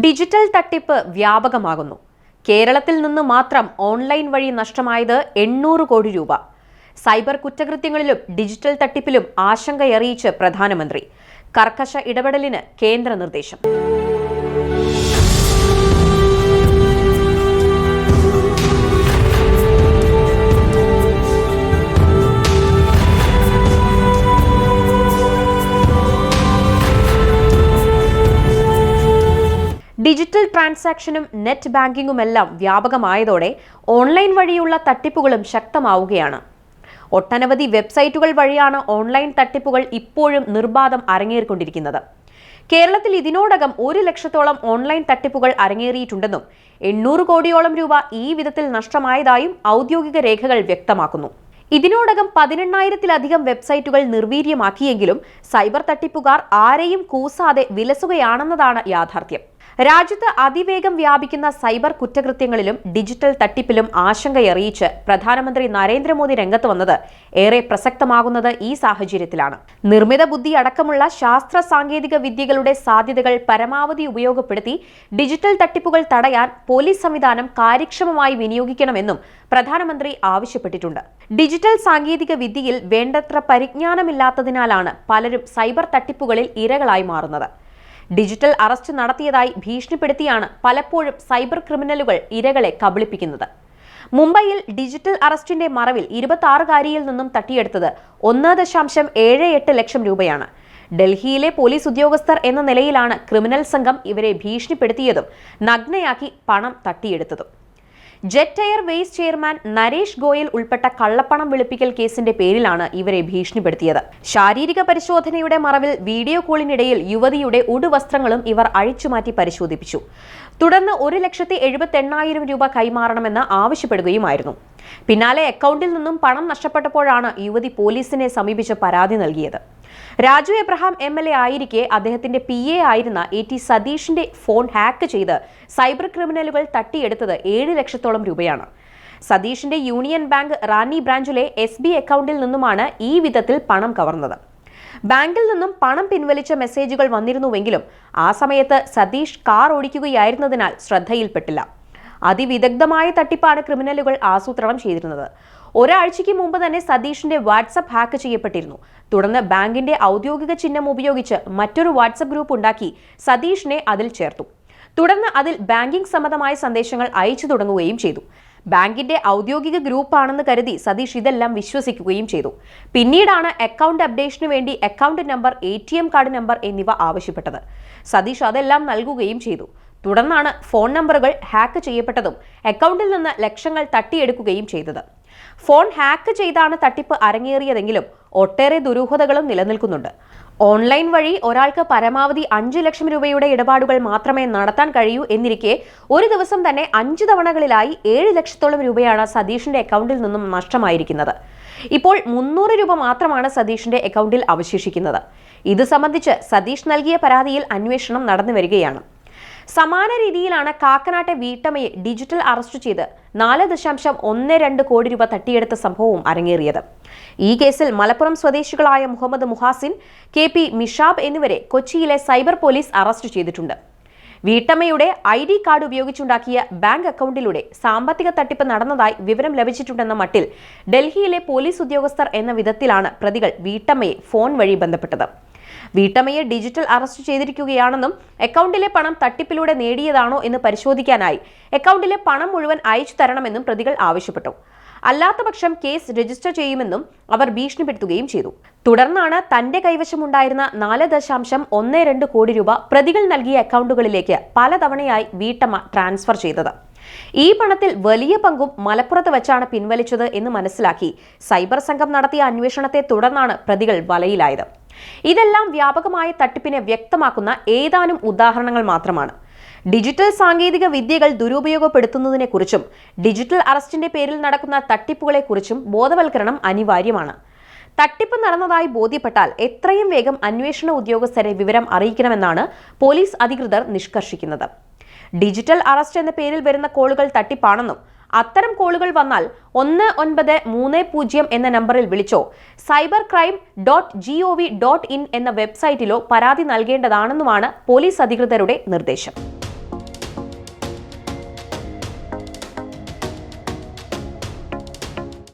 Digital തട്ടിപ്പ് വ്യാപകമാകുന്നു. കേരളത്തിൽ നിന്ന് മാത്രം ഓൺലൈൻ വഴി നഷ്ടമായത് എണ്ണൂറ് കോടി രൂപ. സൈബർ കുറ്റകൃത്യങ്ങളിലും ഡിജിറ്റൽ തട്ടിപ്പിലും ആശങ്കയറിയിച്ച് പ്രധാനമന്ത്രി. കർക്കശ ഇടപെടലിന് കേന്ദ്ര നിർദ്ദേശം. ഡിജിറ്റൽ ട്രാൻസാക്ഷനും നെറ്റ് ബാങ്കിങ്ങുമെല്ലാം വ്യാപകമായതോടെ ഓൺലൈൻ വഴിയുള്ള തട്ടിപ്പുകളും ശക്തമാവുകയാണ്. ഒട്ടനവധി വെബ്സൈറ്റുകൾ വഴിയാണ് ഓൺലൈൻ തട്ടിപ്പുകൾ ഇപ്പോഴും നിർബാധം അരങ്ങേറിക്കൊണ്ടിരിക്കുന്നത്. കേരളത്തിൽ ഇതിനോടകം ഒരു ലക്ഷത്തോളം ഓൺലൈൻ തട്ടിപ്പുകൾ അരങ്ങേറിയിട്ടുണ്ടെന്നും എണ്ണൂറ് കോടിയോളം രൂപ ഈ വിധത്തിൽ നഷ്ടമായതായും ഔദ്യോഗിക രേഖകൾ വ്യക്തമാക്കുന്നു. ഇതിനോടകം പതിനെണ്ണായിരത്തിലധികം വെബ്സൈറ്റുകൾ നിർവീര്യമാക്കിയെങ്കിലും സൈബർ തട്ടിപ്പുകാർ ആരെയും കൂസാതെ വിലസുകയാണെന്നതാണ് യാഥാർത്ഥ്യം. രാജ്യത്ത് അതിവേഗം വ്യാപിക്കുന്ന സൈബർ കുറ്റകൃത്യങ്ങളിലും ഡിജിറ്റൽ തട്ടിപ്പിലും ആശങ്കയറിയിച്ച് പ്രധാനമന്ത്രി നരേന്ദ്രമോദി രംഗത്ത് വന്നത് ഏറെ പ്രസക്തമാകുന്നത് ഈ സാഹചര്യത്തിലാണ്. നിർമ്മിത ബുദ്ധി അടക്കമുള്ള ശാസ്ത്ര സാങ്കേതിക വിദ്യകളുടെ സാധ്യതകൾ പരമാവധി ഉപയോഗപ്പെടുത്തി ഡിജിറ്റൽ തട്ടിപ്പുകൾ തടയാൻ പോലീസ് സംവിധാനം കാര്യക്ഷമമായി വിനിയോഗിക്കണമെന്നും പ്രധാനമന്ത്രി ആവശ്യപ്പെട്ടിട്ടുണ്ട്. ഡിജിറ്റൽ സാങ്കേതിക വിദ്യയിൽ വേണ്ടത്ര പരിജ്ഞാനമില്ലാത്തതിനാലാണ് പലരും സൈബർ തട്ടിപ്പുകളിൽ ഇരകളായി മാറുന്നത്. ഡിജിറ്റൽ അറസ്റ്റ് നടത്തിയതായി ഭീഷണിപ്പെടുത്തിയാണ് പലപ്പോഴും സൈബർ ക്രിമിനലുകൾ ഇരകളെ കബളിപ്പിക്കുന്നത്. മുംബൈയിൽ ഡിജിറ്റൽ അറസ്റ്റിന്റെ മറവിൽ ഇരുപത്തി നിന്നും തട്ടിയെടുത്തത് ഒന്ന് ദശാംശം ഏഴ് എട്ട് ലക്ഷം രൂപയാണ്. ഡൽഹിയിലെ പോലീസ് ഉദ്യോഗസ്ഥർ എന്ന നിലയിലാണ് ക്രിമിനൽ സംഘം ഇവരെ ഭീഷണിപ്പെടുത്തിയതും നഗ്നയാക്കി പണം തട്ടിയെടുത്തതും. Jet air airways chairman Naresh Goyal ഉൾപ്പെട്ട കള്ളപ്പണം വെളുപ്പിക്കൽ കേസിന്റെ പേരിലാണ് ഇവരെ ഭീഷണിപ്പെടുത്തിയത്. ശാരീരിക പരിശോധനയുടെ മറവിൽ വീഡിയോ കോളിനിടയിൽ യുവതിയുടെ ഉടുവസ്ത്രങ്ങളും ഇവർ അഴിച്ചുമാറ്റി പരിശോധിപ്പിച്ചു. തുടർന്ന് ഒരു ലക്ഷത്തി എഴുപത്തി എണ്ണായിരം രൂപ കൈമാറണമെന്ന് ആവശ്യപ്പെടുകയുമായിരുന്നു. പിന്നാലെ അക്കൗണ്ടിൽ നിന്നും പണം നഷ്ടപ്പെട്ടപ്പോഴാണ് യുവതി പോലീസിനെ സമീപിച്ച് പരാതി നൽകിയത്. Raju Abraham M L A ആയിരിക്കെ അദ്ദേഹത്തിന്റെ പി എ ആയിരുന്ന എ ടി സതീഷിന്റെ ഫോൺ ഹാക്ക് ചെയ്ത് സൈബർ ക്രിമിനലുകൾ തട്ടിയെടുത്തത് ഏഴ് ലക്ഷത്തോളം രൂപയാണ്. സതീഷിന്റെ യൂണിയൻ ബാങ്ക് റാന്നി ബ്രാഞ്ചിലെ എസ് ബി അക്കൗണ്ടിൽ നിന്നുമാണ് ഈ വിധത്തിൽ പണം കവർന്നത്. ബാങ്കിൽ നിന്നും പണം പിൻവലിച്ച മെസ്സേജുകൾ വന്നിരുന്നുവെങ്കിലും ആ സമയത്ത് സതീഷ് കാർ ഓടിക്കുകയായിരുന്നതിനാൽ ശ്രദ്ധയിൽപ്പെട്ടില്ല. അതിവിദഗ്ധമായ തട്ടിപ്പാണ് ക്രിമിനലുകൾ ആസൂത്രണം ചെയ്തിരുന്നത്. ഒരാഴ്ചയ്ക്ക് മുമ്പ് തന്നെ സതീഷിന്റെ വാട്സപ്പ് ഹാക്ക് ചെയ്യപ്പെട്ടിരുന്നു. തുടർന്ന് ബാങ്കിന്റെ ഔദ്യോഗിക ചിഹ്നം ഉപയോഗിച്ച് മറ്റൊരു വാട്സപ്പ് ഗ്രൂപ്പ് ഉണ്ടാക്കി സതീഷിനെ അതിൽ ചേർത്തു. തുടർന്ന് അതിൽ ബാങ്കിംഗ് സംബന്ധമായ സന്ദേശങ്ങൾ അയച്ചു തുടങ്ങുകയും ചെയ്തു. ബാങ്കിന്റെ ഔദ്യോഗിക ഗ്രൂപ്പാണെന്ന് കരുതി സതീഷ് ഇതെല്ലാം വിശ്വസിക്കുകയും ചെയ്തു. പിന്നീടാണ് അക്കൗണ്ട് അപ്ഡേഷന് വേണ്ടി account number A card number എന്നിവ ആവശ്യപ്പെട്ടത്. സതീഷ് അതെല്ലാം നൽകുകയും ചെയ്തു. തുടർന്നാണ് ഫോൺ നമ്പറുകൾ ഹാക്ക് ചെയ്യപ്പെട്ടതും അക്കൗണ്ടിൽ നിന്ന് ലക്ഷങ്ങൾ തട്ടിയെടുക്കുകയും ചെയ്തത്. ഫോൺ ഹാക്ക് ചെയ്താണ് തട്ടിപ്പ് അരങ്ങേറിയതെങ്കിലും ഒട്ടേറെ ദുരൂഹതകളും നിലനിൽക്കുന്നുണ്ട്. ഓൺലൈൻ വഴി ഒരാൾക്ക് പരമാവധി അഞ്ചു ലക്ഷം രൂപയുടെ ഇടപാടുകൾ മാത്രമേ നടത്താൻ കഴിയൂ എന്നിരിക്കെ ഒരു ദിവസം തന്നെ അഞ്ച് തവണകളിലായി ഏഴ് ലക്ഷത്തോളം രൂപയാണ് സതീഷിന്റെ അക്കൗണ്ടിൽ നിന്നും നഷ്ടമായിരിക്കുന്നത്. ഇപ്പോൾ മുന്നൂറ് രൂപ മാത്രമാണ് സതീഷിന്റെ അക്കൗണ്ടിൽ അവശേഷിക്കുന്നത്. ഇത് സംബന്ധിച്ച് സതീഷ് നൽകിയ പരാതിയിൽ അന്വേഷണം നടന്നു വരികയാണ്. സമാന രീതിയിലാണ് കാക്കനാട്ടെ വീട്ടമ്മയെ ഡിജിറ്റൽ അറസ്റ്റ് ചെയ്ത് നാല് ദശാംശം ഒന്ന് രണ്ട് കോടി രൂപ തട്ടിയെടുത്ത സംഭവവും അരങ്ങേറിയത്. ഈ കേസിൽ മലപ്പുറം സ്വദേശികളായ മുഹമ്മദ് മുഹാസിൻ കെ പി മിഷാബ് എന്നിവരെ കൊച്ചിയിലെ സൈബർ പോലീസ് അറസ്റ്റ് ചെയ്തിട്ടുണ്ട്. വീട്ടമ്മയുടെ ഐ ഡി കാർഡ് ഉപയോഗിച്ചുണ്ടാക്കിയ ബാങ്ക് അക്കൗണ്ടിലൂടെ സാമ്പത്തിക തട്ടിപ്പ് നടന്നതായി വിവരം ലഭിച്ചിട്ടുണ്ടെന്ന മട്ടിൽ ഡൽഹിയിലെ പോലീസ് ഉദ്യോഗസ്ഥർ എന്ന വിധത്തിലാണ് പ്രതികൾ വീട്ടമ്മയെ ഫോൺ വഴി ബന്ധപ്പെട്ടത്. വീട്ടമ്മയെ ഡിജിറ്റൽ അറസ്റ്റ് ചെയ്തിരിക്കുകയാണെന്നും അക്കൗണ്ടിലെ പണം തട്ടിപ്പിലൂടെ നേടിയതാണോ എന്ന് പരിശോധിക്കാനായി അക്കൗണ്ടിലെ പണം മുഴുവൻ അയച്ചു തരണമെന്നും പ്രതികൾ ആവശ്യപ്പെട്ടു. അല്ലാത്തപക്ഷം കേസ് രജിസ്റ്റർ ചെയ്യുമെന്നും അവർ ഭീഷണിപ്പെടുത്തുകയും ചെയ്തു. തുടർന്നാണ് തന്റെ കൈവശമുണ്ടായിരുന്ന നാല് ദശാംശം ഒന്ന് രണ്ട് കോടി രൂപ പ്രതികൾ നൽകിയ അക്കൗണ്ടുകളിലേക്ക് പലതവണയായി വീട്ടമ്മ ട്രാൻസ്ഫർ ചെയ്തത്. ഈ പണത്തിൽ വലിയ പങ്കും മലപ്പുറത്ത് വെച്ചാണ് പിൻവലിച്ചത് എന്ന് മനസ്സിലാക്കി സൈബർ സംഘം നടത്തിയ അന്വേഷണത്തെ തുടർന്നാണ് പ്രതികൾ വലയിലായത്. ഇതെല്ലാം വ്യാപകമായ തട്ടിപ്പിനെ വ്യക്തമാക്കുന്ന ഏതാനും ഉദാഹരണങ്ങൾ മാത്രമാണ്. ഡിജിറ്റൽ സാങ്കേതിക വിദ്യകൾ ദുരുപയോഗപ്പെടുത്തുന്നതിനെക്കുറിച്ചും ഡിജിറ്റൽ അറസ്റ്റിന്റെ പേരിൽ നടക്കുന്ന തട്ടിപ്പുകളെക്കുറിച്ചും ബോധവൽക്കരണം അനിവാര്യമാണ്. തട്ടിപ്പ് നടന്നതായി ബോധ്യപ്പെട്ടാൽ എത്രയും വേഗം അന്വേഷണ ഉദ്യോഗസ്ഥരെ വിവരം അറിയിക്കണമെന്നാണ് പോലീസ് അധികൃതർ നിഷ്കർഷിക്കുന്നത്. ഡിജിറ്റൽ അറസ്റ്റ് എന്ന പേരിൽ വരുന്ന കോളുകൾ തട്ടിപ്പാണെന്നും അത്തരം കോളുകൾ വന്നാൽ ഒന്ന് ഒൻപത് മൂന്ന് പൂജ്യം എന്ന നമ്പറിൽ വിളിച്ചോ. Cyber crime dot G O V dot in എന്ന വെബ്സൈറ്റിലോ പരാതി നൽകേണ്ടതാണെന്നുമാണ് പോലീസ് അധികൃതരുടെ നിർദ്ദേശം.